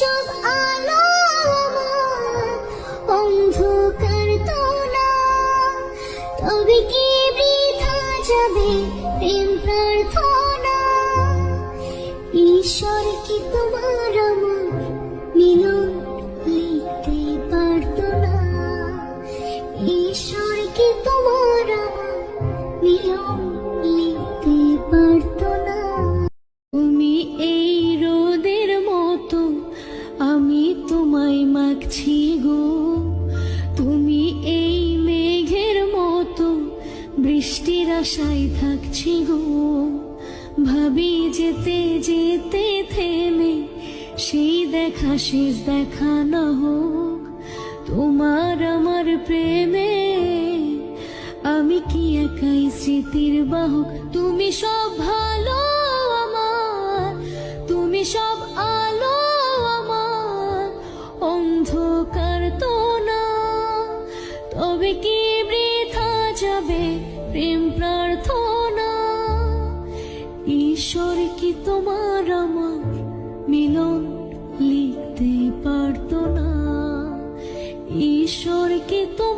তুমি সব আলো অন্ধকার তো না। তবে কি বৃথা যাবে প্রেম প্রার্থনা? ঈশ্বর কি তোমার আমার মিলন লিখতে পারতো না? ঈশ্বর কি তোমার আমার মিলন তোমায় গো। তুমি এই মেঘের মতো বৃষ্টির আশায় থাকছি গো। ভাবি যেতে যেতে থেমে সেই দেখা শেষ দেখা না হোক। তোমার আমার প্রেমে আমি কি একাই স্মৃতির বাহক? তুমি সব ভালো কি বৃথা যাবে প্রেম প্রার্থনা? ঈশ্বর কি তোমার আমার মিলন লিখতে পারত না? ঈশ্বর কি তোমার